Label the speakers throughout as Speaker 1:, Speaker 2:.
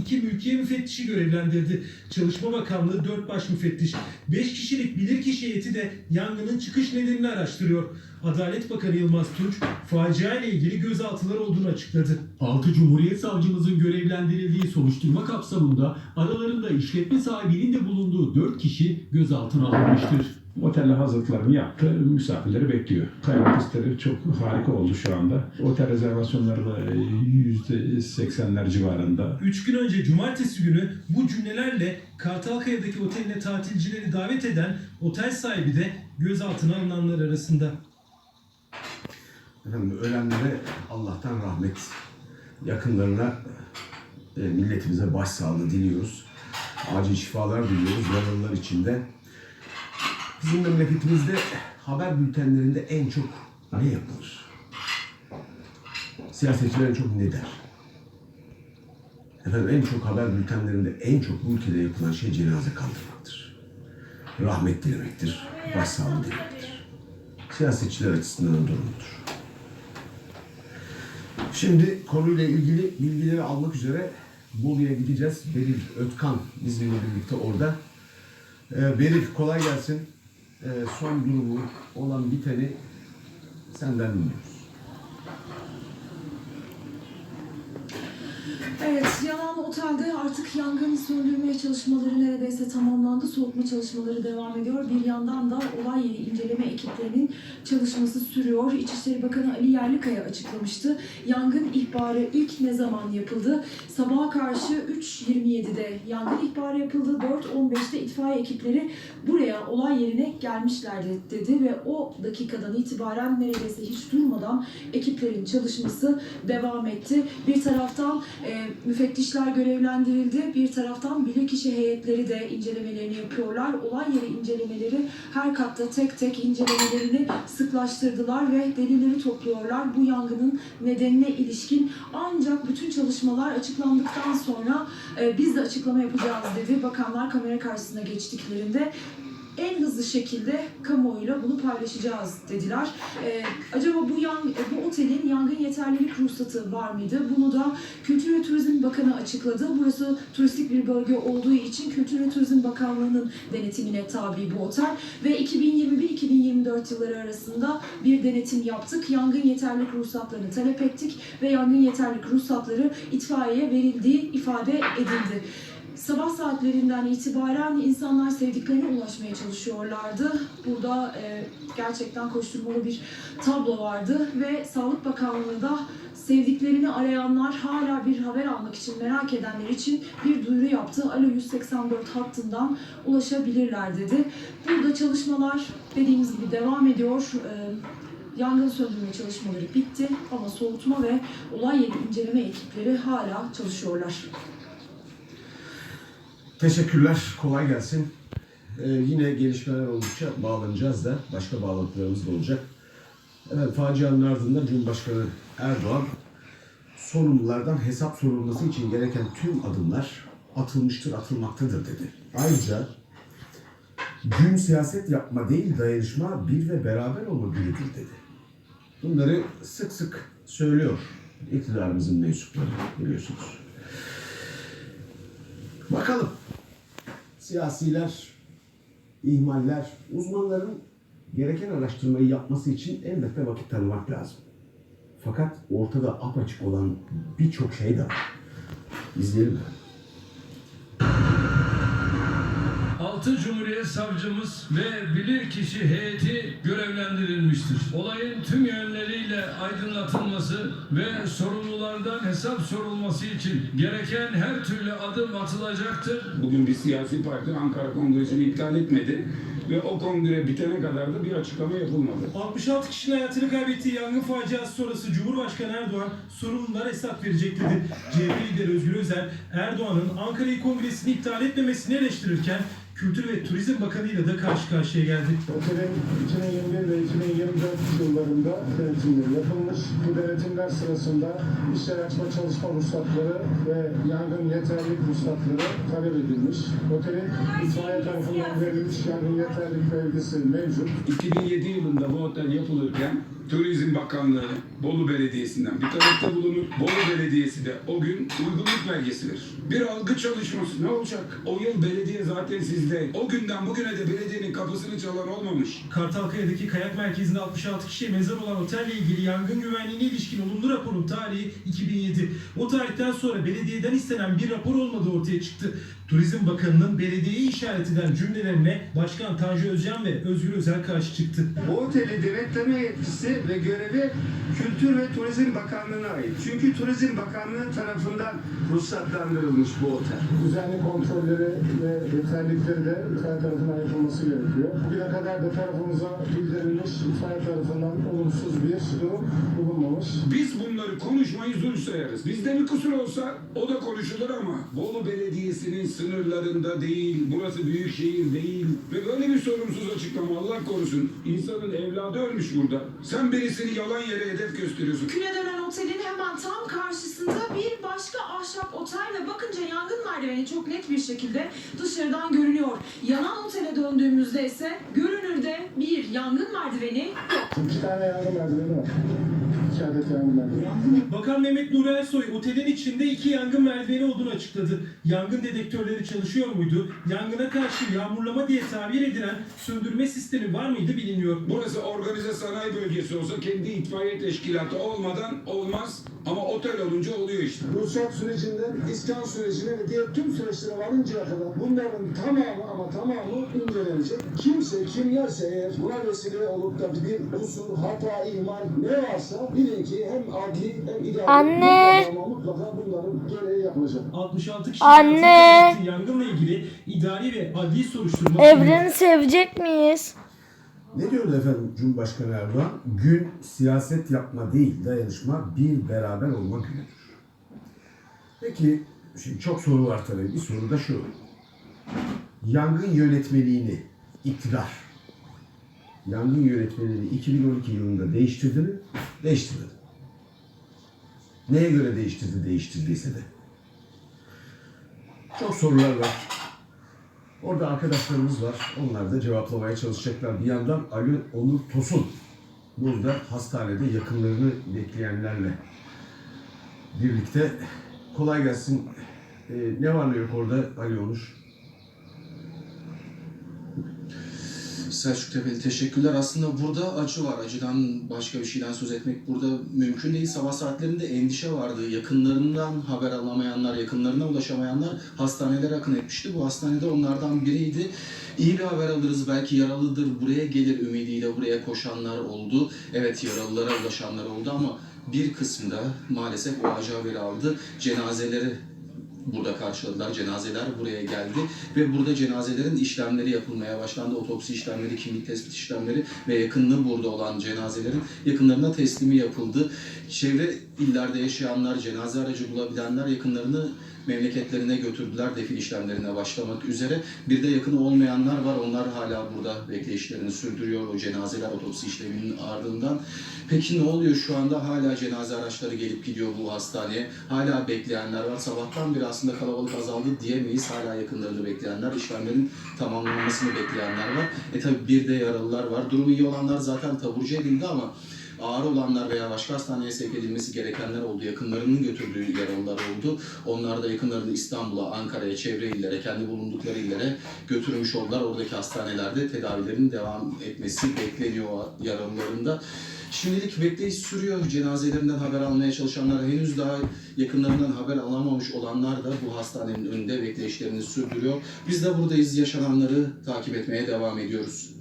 Speaker 1: iki mülkiye müfettişi görevlendirdi. Çalışma Bakanlığı 4 baş müfettiş, 5 kişilik bilirkişi heyeti de yangının çıkış nedenini araştırıyor. Adalet Bakanı Yılmaz Tunç, facia ile ilgili gözaltılar olduğunu açıkladı.
Speaker 2: 6 Cumhuriyet Savcımızın görevlendirildiği soruşturma kapsamında aralarında işletme sahibinin de bulunduğu 4 kişi gözaltına alınmıştır.
Speaker 3: Otelle hazırlıklarını yaptı. Misafirleri bekliyor. Kayak pistleri çok harika oldu şu anda. Otel rezervasyonları da %80'ler civarında.
Speaker 1: 3 gün önce cumartesi günü bu cümlelerle Kartalkaya'daki oteline tatilcileri davet eden otel sahibi de gözaltına alınanlar arasında.
Speaker 4: Efendim ölenlere Allah'tan rahmet, yakınlarına e, milletimize başsağlığı diliyoruz. Acil şifalar diliyoruz yaralılar içinde. Bizim memleketimizde haber bültenlerinde en çok ne yapılır? Siyasetçiler en çok ne der? Efendim en çok haber bültenlerinde en çok bu ülkede yapılan şey cenaze kaldırmaktır. Rahmet dilemektir, başsağlığı dilemektir. Siyasetçiler açısından durumdur. Şimdi konuyla ilgili bilgileri almak üzere Bolu'ya gideceğiz. Beril Ötkan bizimle birlikte orada. Ee, Beril kolay gelsin. Ee, son durumu olan biteni senden dinliyoruz.
Speaker 5: Evet, yanan otelde artık yangın söndürmeye çalışmaları neredeyse tamamlandı. Soğutma çalışmaları devam ediyor. Bir yandan da olay yeri inceleme ekiplerinin çalışması sürüyor. İçişleri Bakanı Ali Yerlikaya açıklamıştı. Yangın ihbarı ilk ne zaman yapıldı? Sabaha karşı 3.27'de yangın ihbarı yapıldı. 4.15'te itfaiye ekipleri buraya olay yerine gelmişlerdi dedi ve o dakikadan itibaren neredeyse hiç durmadan ekiplerin çalışması devam etti. Bir taraftan e, müfettişler görevlendirildi. Bir taraftan bilirkişi heyetleri de incelemelerini yapıyorlar. Olay yeri incelemeleri her katta tek tek incelemelerini sıklaştırdılar ve delilleri topluyorlar. Bu yangının nedenine ilişkin ancak bütün çalışmalar açıklandıktan sonra e, biz de açıklama yapacağız dedi. Bakanlar kamera karşısına geçtiklerinde en hızlı şekilde kamuoyuyla bunu paylaşacağız dediler. Ee, acaba bu yan, bu otelin yangın yeterlilik ruhsatı var mıydı? Bunu da Kültür ve Turizm Bakanı açıkladı. Burası turistik bir bölge olduğu için Kültür ve Turizm Bakanlığı'nın denetimine tabi bu otel ve 2021-2024 yılları arasında bir denetim yaptık. Yangın yeterlilik ruhsatlarını talep ettik ve yangın yeterlilik ruhsatları itfaiyeye verildiği ifade edildi. Sabah saatlerinden itibaren insanlar sevdiklerine ulaşmaya çalışıyorlardı. Burada e, gerçekten koşturmalı bir tablo vardı ve Sağlık Bakanlığı da sevdiklerini arayanlar hala bir haber almak için merak edenler için bir duyuru yaptı. Alo 184 hattından ulaşabilirler dedi. Burada çalışmalar dediğimiz gibi devam ediyor. E, Yangın söndürme çalışmaları bitti ama soğutma ve olay yeri inceleme ekipleri hala çalışıyorlar.
Speaker 4: Teşekkürler, kolay gelsin. Ee, yine gelişmeler oldukça bağlanacağız da başka bağlantılarımız da olacak. Evet, facianın ardından Cumhurbaşkanı Erdoğan sorumlulardan hesap sorulması için gereken tüm adımlar atılmıştır, atılmaktadır dedi. Ayrıca gün siyaset yapma değil dayanışma bir ve beraber olma günüdür dedi. Bunları sık sık söylüyor iktidarımızın mensupları biliyorsunuz. Bakalım. Siyasiler, ihmaller, uzmanların gereken araştırmayı yapması için elbette vakit tanımak lazım. Fakat ortada apaçık olan birçok şey de var. İzleyelim.
Speaker 6: 6 Cumhuriyet Savcımız ve bilirkişi heyeti görevlendirilmiştir. Olayın tüm yönleriyle aydınlatılması ve sorumlulardan hesap sorulması için gereken her türlü adım atılacaktır.
Speaker 7: Bugün bir siyasi parti Ankara Kongresi'ni iptal etmedi ve o kongre bitene kadar da bir açıklama yapılmadı.
Speaker 1: 66 kişinin hayatını kaybettiği yangın faciası sonrası Cumhurbaşkanı Erdoğan sorumlulara hesap verecek dedi. CHP lideri Özgür Özel, Erdoğan'ın Ankara Kongresi'ni iptal etmemesini eleştirirken Kültür ve Turizm Bakanı ile de karşı karşıya geldi.
Speaker 8: Otelin 2021 ve 2024 yıllarında denetimleri yapılmış. Bu denetimler sırasında iş yer açma çalışma ruhsatları ve yangın yeterlilik ruhsatları talep edilmiş. Otelin itfaiye tarafından verilmiş yangın yeterlilik belgesi mevcut.
Speaker 7: 2007 yılında bu otel yapılırken Turizm Bakanlığı Bolu Belediyesi'nden bir talepte bulunur. Bolu Belediyesi de o gün uygunluk belgesi verir. Bir algı çalışması ne olacak? O yıl belediye zaten sizde. O günden bugüne de belediyenin kapısını çalan olmamış.
Speaker 1: Kartalkaya'daki kayak merkezinde 66 kişiye mezar olan otelle ilgili yangın güvenliğine ilişkin olumlu raporun tarihi 2007. O tarihten sonra belediyeden istenen bir rapor olmadığı ortaya çıktı. Turizm Bakanı'nın belediyeyi işaret eden cümlelerine Başkan Tanju Özcan ve Özgür Özel karşı çıktı.
Speaker 9: Bu oteli denetleme yetkisi ve görevi Kültür ve Turizm Bakanlığı'na ait. Çünkü Turizm Bakanlığı tarafından ruhsatlandırılmış bu otel.
Speaker 8: Düzenli kontrolleri ve yeterlilikleri de itfaiye tarafından yapılması gerekiyor. Bugüne kadar da tarafımıza bildirilmiş itfaiye tarafından olumsuz bir durum bulunmamış.
Speaker 7: Biz bunları konuşmayı zulüm sayarız. Bizde bir kusur olsa o da konuşulur ama Bolu Belediyesi'nin sınırlarında değil, burası büyük şehir değil ve böyle bir sorumsuz açıklama Allah korusun. İnsanın evladı ölmüş burada. Sen birisini yalan yere hedef gösteriyorsun.
Speaker 5: Küle dönen otelin hemen tam karşısında bir başka ahşap otel ve bakınca yangın merdiveni çok net bir şekilde dışarıdan görünüyor. Yanan otele döndüğümüzde ise görünürde bir yangın merdiveni yok.
Speaker 8: İki tane yangın merdiveni var. İki adet yangın merdiveni.
Speaker 1: Bakan Mehmet Nuri Ersoy otelin içinde iki yangın merdiveni olduğunu açıkladı. Yangın dedektörleri çalışıyor muydu? Yangına karşı yağmurlama diye tabir edilen söndürme sistemi var mıydı bilinmiyor.
Speaker 7: Burası organize sanayi bölgesi olsa kendi itfaiye teşkilatı olmadan olmaz ama otel olunca oluyor işte.
Speaker 8: Ruhsat sürecinden iskan sürecine ve diğer tüm süreçlere varıncaya kadar bunların tamamı ama tamamı incelenecek. Kimse kim yerse eğer buna vesile olup da bir kusur, hata, ihmal ne varsa bilin ki hem adli hem idari
Speaker 10: Anne.
Speaker 8: mutlaka mutlaka bunların gereği yapılacak.
Speaker 1: 66 kişi
Speaker 10: Anne.
Speaker 1: yangınla ilgili idari ve adli soruşturma
Speaker 10: Evreni sevecek miyiz?
Speaker 4: Ne diyordu efendim Cumhurbaşkanı Erdoğan? Gün siyaset yapma değil, dayanışma bir beraber olma günüdür. Peki, şimdi çok soru var tabii. Bir soru da şu. Yangın yönetmeliğini iktidar, yangın yönetmeliğini 2012 yılında değiştirdi mi? Değiştirdi. Neye göre değiştirdi değiştirdiyse de. Çok sorular var. Orada arkadaşlarımız var. Onlar da cevaplamaya çalışacaklar. Bir yandan Ali Onur Tosun burada hastanede yakınlarını bekleyenlerle birlikte kolay gelsin. Ee, ne var ne yok orada Ali Onur?
Speaker 11: Selçuk Tepeli teşekkürler. Aslında burada acı var. Acıdan başka bir şeyden söz etmek burada mümkün değil. Sabah saatlerinde endişe vardı. Yakınlarından haber alamayanlar, yakınlarına ulaşamayanlar hastanelere akın etmişti. Bu hastanede onlardan biriydi. İyi bir haber alırız. Belki yaralıdır. Buraya gelir ümidiyle buraya koşanlar oldu. Evet yaralılara ulaşanlar oldu ama bir kısmında maalesef o acı haberi aldı. Cenazeleri burada karşıladılar. Cenazeler buraya geldi ve burada cenazelerin işlemleri yapılmaya başlandı. Otopsi işlemleri, kimlik tespit işlemleri ve yakınlığı burada olan cenazelerin yakınlarına teslimi yapıldı. Çevre illerde yaşayanlar, cenaze aracı bulabilenler yakınlarını memleketlerine götürdüler defin işlemlerine başlamak üzere. Bir de yakın olmayanlar var. Onlar hala burada bekleyişlerini sürdürüyor o cenazeler otopsi işleminin ardından. Peki ne oluyor şu anda? Hala cenaze araçları gelip gidiyor bu hastaneye. Hala bekleyenler var. Sabahtan beri aslında kalabalık azaldı diyemeyiz. Hala yakınlarını bekleyenler, işlemlerin tamamlanmasını bekleyenler var. E tabi bir de yaralılar var. Durumu iyi olanlar zaten taburcu edildi ama ağır olanlar veya başka hastaneye sevk edilmesi gerekenler oldu. Yakınlarının götürdüğü yaralılar oldu. Onlar da yakınlarını İstanbul'a, Ankara'ya, çevre illere, kendi bulundukları illere götürmüş oldular. Oradaki hastanelerde tedavilerin devam etmesi bekleniyor yaralılarında. Şimdilik bekleyiş sürüyor. Cenazelerinden haber almaya çalışanlar henüz daha yakınlarından haber alamamış olanlar da bu hastanenin önünde bekleyişlerini sürdürüyor. Biz de buradayız. Yaşananları takip etmeye devam ediyoruz.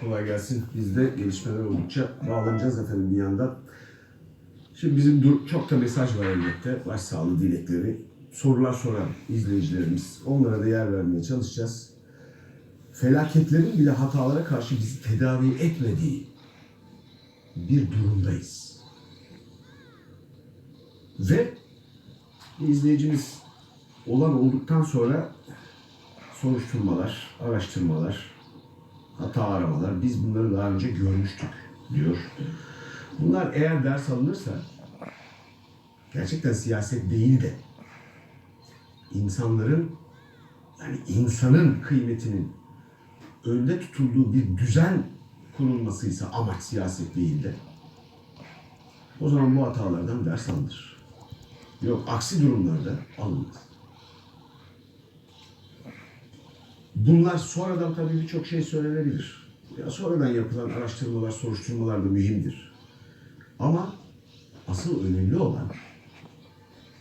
Speaker 4: Kolay gelsin. Biz de gelişmeler oldukça bağlanacağız efendim bir yandan. Şimdi bizim dur- çok da mesaj var elbette. Başsağlığı dilekleri. Sorular soran izleyicilerimiz. Onlara da yer vermeye çalışacağız. Felaketlerin bile hatalara karşı bizi tedavi etmediği bir durumdayız. Ve izleyicimiz olan olduktan sonra soruşturmalar, araştırmalar, hata aramalar biz bunları daha önce görmüştük diyor. Bunlar eğer ders alınırsa gerçekten siyaset değil de insanların yani insanın kıymetinin önde tutulduğu bir düzen kurulmasıysa amaç siyaset değil de o zaman bu hatalardan ders alınır. Yok aksi durumlarda alınmaz. Bunlar sonradan tabii birçok şey söylenebilir. Ya sonradan yapılan araştırmalar, soruşturmalar da mühimdir. Ama asıl önemli olan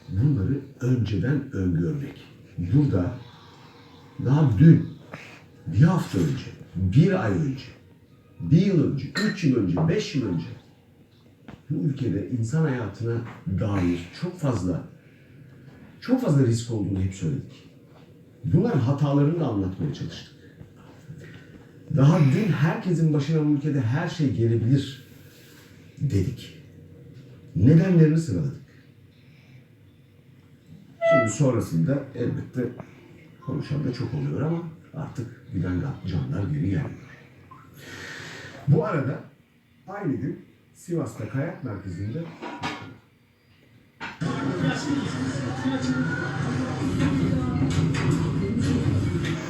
Speaker 4: bunları önceden öngörmek. Burada daha dün, bir hafta önce, bir ay önce, bir yıl önce, üç yıl önce, beş yıl önce bu ülkede insan hayatına dair çok fazla çok fazla risk olduğunu hep söyledik. Bunların hatalarını da anlatmaya çalıştık. Daha dün herkesin başına bu ülkede her şey gelebilir dedik. Nedenlerini sıraladık. Şimdi sonrasında elbette konuşan da çok oluyor ama artık giden canlar geri gelmiyor. Bu arada aynı gün Sivas'ta kayak merkezinde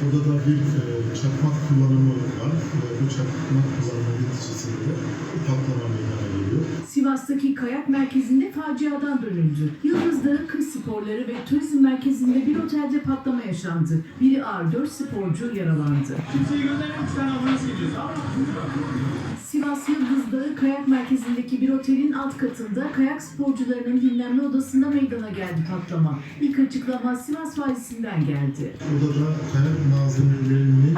Speaker 12: Burada da bir e, çakmak kullanımı var. E, bu çakmak kullanımı neticesinde bir patlama meydana geliyor.
Speaker 13: Sivas'taki kayak merkezinde faciadan dönüldü. Yıldız Dağı Kış Sporları ve Turizm Merkezi'nde bir otelde patlama yaşandı. Biri ağır 4 sporcu yaralandı. Sivas Yıldız Kayak Merkezi'ndeki bir otelin alt katında kayak sporcularının dinlenme odasında meydana geldi patlama. İlk açıklama Sivas valisinden geldi.
Speaker 12: Burada da kayak malzemelerinin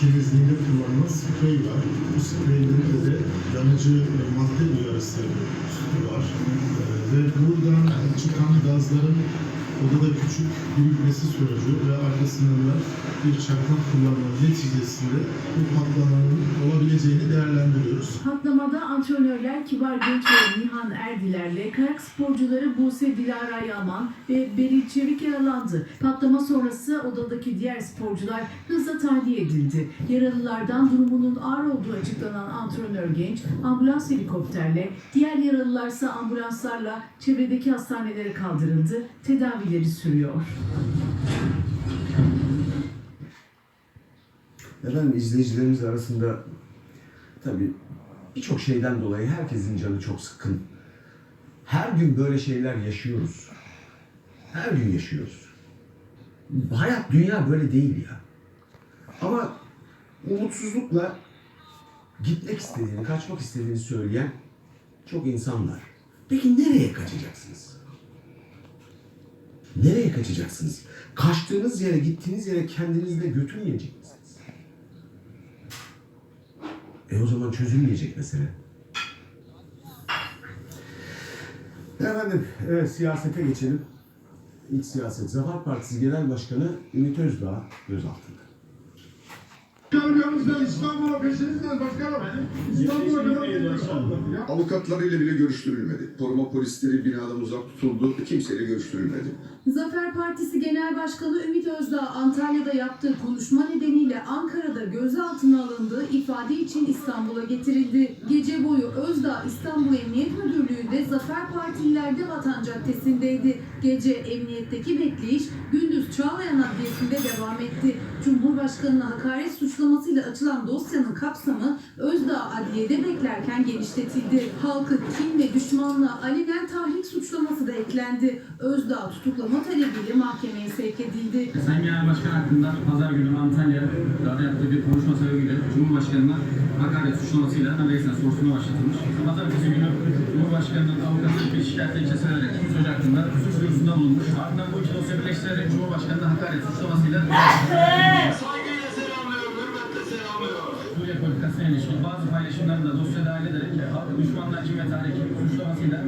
Speaker 12: temizliğinde kullanılan sprey var. Bu spreylerinde de yanıcı madde uyarısı var. E, Ve buradan çıkan gazların odada küçük birikmesi sonucu ve arkasından da bir çakmak kullanma neticesinde bu patlamanın olabileceğini değerlendiriyoruz.
Speaker 13: Patlamada antrenörler Kibar Genç Nihan Erdiler'le kayak sporcuları Buse Dilara Yaman ve Beril Çevik yaralandı. Patlama sonrası odadaki diğer sporcular hızla tahliye edildi. Yaralılardan durumunun ağır olduğu açıklanan antrenör Genç ambulans helikopterle, diğer yaralılarsa ambulanslarla çevredeki hastanelere kaldırıldı. Tedavileri sürüyor.
Speaker 4: Efendim izleyicilerimiz arasında tabii birçok şeyden dolayı herkesin canı çok sıkkın. Her gün böyle şeyler yaşıyoruz. Her gün yaşıyoruz. Hayat, dünya böyle değil ya. Ama umutsuzlukla gitmek istediğini, kaçmak istediğini söyleyen çok insan var. Peki nereye kaçacaksınız? Nereye kaçacaksınız? Kaçtığınız yere, gittiğiniz yere kendinizi de götürmeyecek misiniz? E o zaman çözülmeyecek mesele. Efendim, evet, siyasete geçelim. İç siyaset. Zafer Partisi Genel Başkanı Ümit Özdağ gözaltında.
Speaker 12: İstanbul'a peşinizden başkanım. İstanbul'a kadar
Speaker 14: Avukatlarıyla bile görüştürülmedi. Koruma polisleri binadan uzak tutuldu. Kimseyle görüştürülmedi.
Speaker 15: Zafer Partisi Genel Başkanı Ümit Özdağ Antalya'da yaptığı konuşma nedeniyle Ankara'da gözaltına alındığı ifade için İstanbul'a getirildi. Gece boyu Özdağ İstanbul Emniyet Müdürlüğü'nde Zafer Partililer de Vatan Caddesi'ndeydi. Gece emniyetteki bekleyiş gündüz Çağlayan Adliyesi'nde devam etti. Cumhurbaşkanına hakaret suçlamasıyla açılan dosyanın kapsamı Özdağ adliyede beklerken genişletildi. Halkı kin ve düşmanlığa alenen tahrik suçlaması da eklendi. Özdağ tutuklama talebiyle mahkemeye sevk edildi.
Speaker 16: Sayın Genel Başkan hakkında pazar günü Antalya'da yaptığı bir konuşma sebebiyle Cumhurbaşkanı'na hakaret suçlamasıyla anayasal soruşturma başlatılmış. Pazartesi günü Cumhurbaşkanı'nın avukatı bir şikayet dilekçesi vererek suç hakkında suç duyurusunda bulunmuş. Ardından bu iki dosya birleştirerek Cumhurbaşkanı'na hakaret suçlamasıyla
Speaker 12: Saygıyla selamlıyorum, hürmetle selamlıyorum.
Speaker 16: Suriye politikasına ilişkin bazı paylaşımlarını da dosya dahil ederek halkı düşmanlar için ve tahrik suçlamasıyla